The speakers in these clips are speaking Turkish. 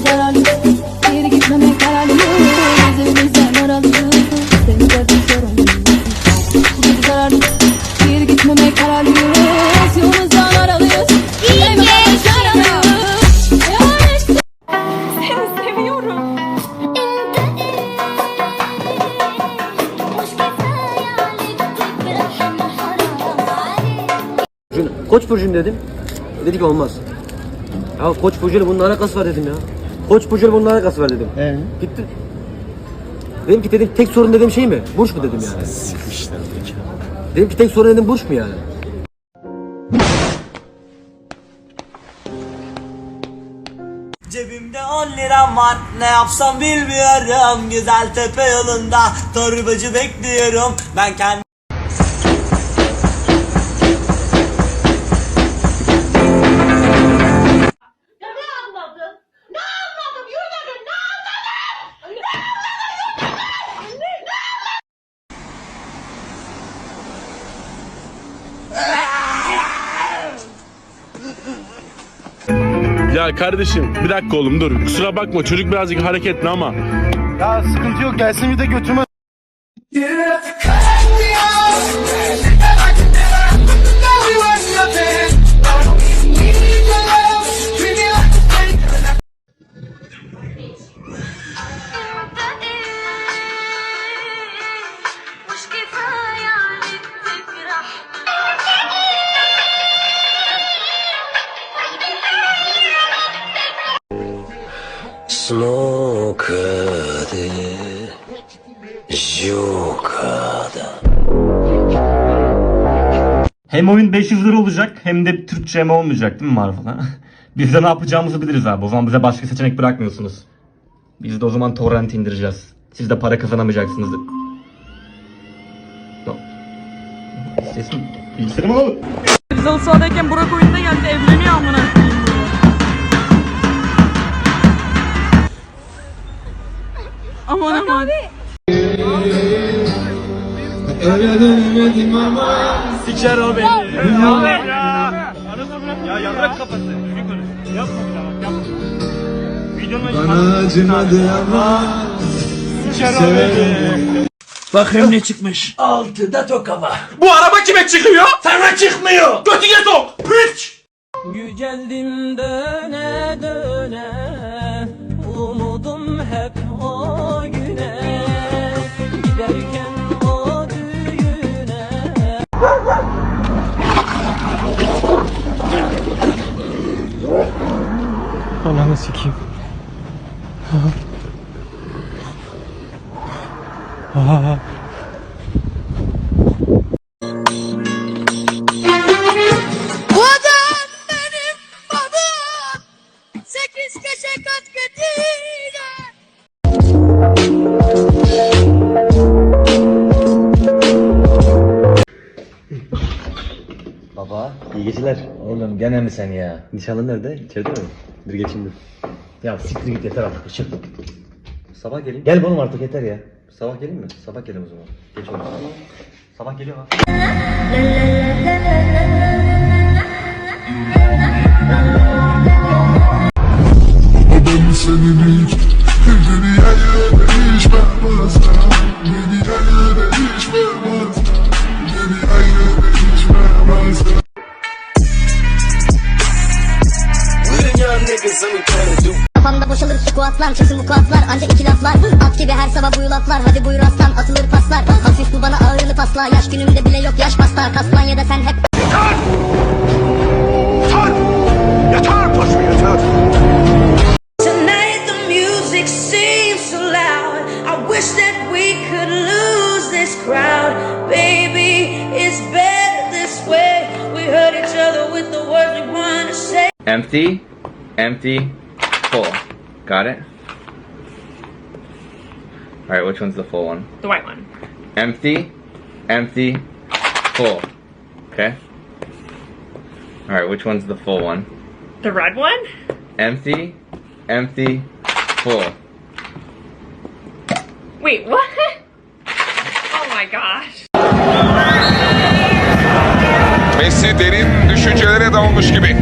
Gitmeme kararlıyız Geri gitmeme kararlıyız Evimizden aralıyız Seni gördüm sorun gece kararlıyız Geri gitmeme kararlıyız Yolumuzdan aralıyız. Burcu'na- Koç burcuyum dedim. Dedi ki olmaz. Ya koç burcuyla bunun alakası var dedim ya. Koç burcuyla bunun alakası var dedim. Ee? Gitti. Dedim ki dedim tek sorun dediğim şey mi? Burç mu dedim yani. Dedim ki tek sorun dedim burç mu yani? Cebimde 10 liram var ne yapsam bilmiyorum Güzel tepe yolunda torbacı bekliyorum Ben kendim Ya kardeşim bir dakika oğlum dur. Kusura bakma çocuk birazcık hareketli ama. Ya sıkıntı yok gelsin bir de götürme. Hem oyun 500 lira olacak hem de Türkçe mi olmayacak değil mi Marvel'a? Biz de ne yapacağımızı biliriz abi. O zaman bize başka seçenek bırakmıyorsunuz. Biz de o zaman torrent indireceğiz. Siz de para kazanamayacaksınız. No. Sesim bilgisayarım alalım. Biz halı sahadayken Burak oyunda geldi evleniyor amına Aman aman. Siker o beni Ya yalrak kafası. Düzgün konuş. Yapma bir daha bak yapma. Videonun Bana acımadı ama severim. Bakayım ne çıkmış Altıda tokama Bu araba kime çıkıyor? Sana çıkmıyor Götüne sok. Piç. Yüceldim döne döne Umudum hep Ananı sikeyim. Götüyle Baba iyi geceler. Oğlum gene mi sen ya? Nişanlın nerede? İçeride mi? Geçeyim dur. Ya siktir git yeter artık ışık. Sabah gelin. Gel oğlum artık yeter ya. Sabah gelin mi? Sabah gelin o zaman. Geç oğlum. Sabah geliyor ha. Kafamda yulaflar Hadi buyur aslan atılır paslar Hafif bu bana ağırlı pasla Yaş günümde bile yok yaş pasta Kaslan ya da sen hep Tonight the music seems so loud. I wish that we could lose this crowd. Baby, it's better this way. We hurt each other with the words we wanna say. Empty, empty, full. Got it? Alright, which one's the full one? The white one. Empty, empty, full. Okay? Alright, which one's the full one? The red one? Empty, empty, full. Wait, what? Oh my gosh. Messi derin düşüncelere dalmış gibi.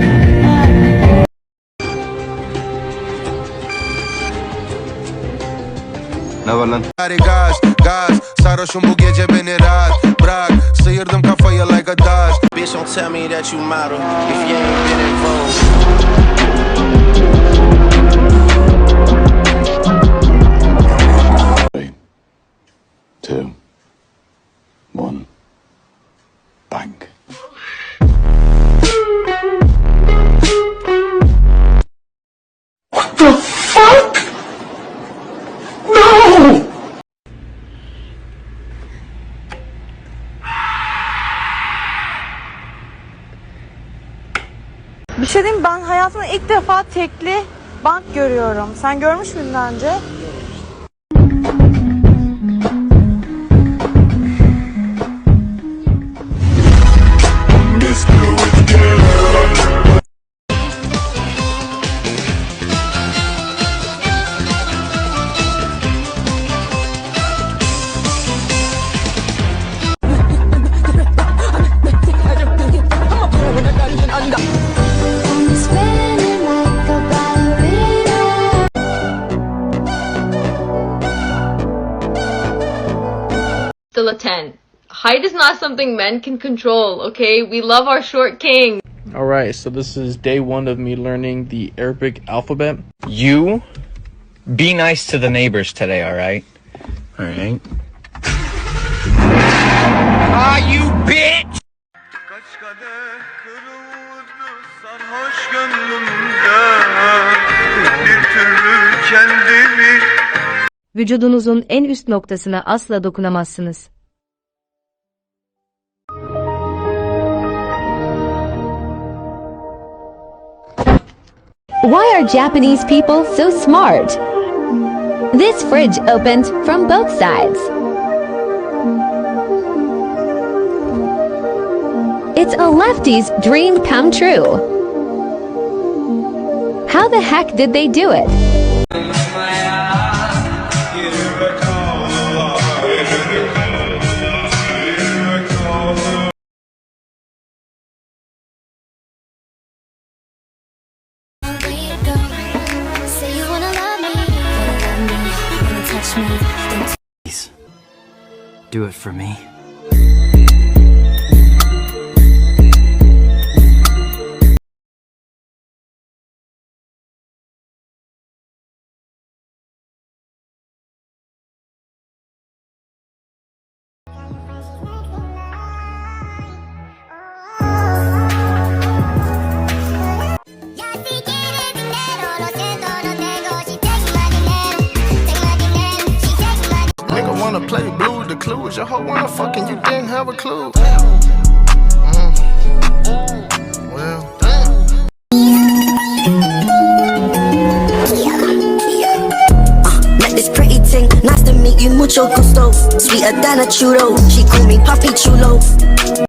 Var lan? Gaz, gaz, sarhoşum bu gece beni rahat bırak Sıyırdım kafayı like a dart Bitch don't tell me that you model if you ain't been involved. Şey diyeyim ben hayatımda ilk defa tekli bank görüyorum. Sen görmüş müydün önce? Still a 10. Height is not something men can control, okay? We love our short king. Alright, so this is day one of me learning the Arabic alphabet. You be nice to the neighbors today, all right? All right. Ah, you bitch! Vücudunuzun en üst noktasına asla dokunamazsınız. Why are Japanese people so smart? This fridge opened from both sides. It's a lefty's dream come true. How the heck did they do it? Do it for me. Wanna play blues, the clues. Your hoe wanna fucking, you didn't have a clue. Mm. Well, Met this pretty thing, nice to meet you, mucho gusto. Sweeter than a churro, she call me Puppy Chulo.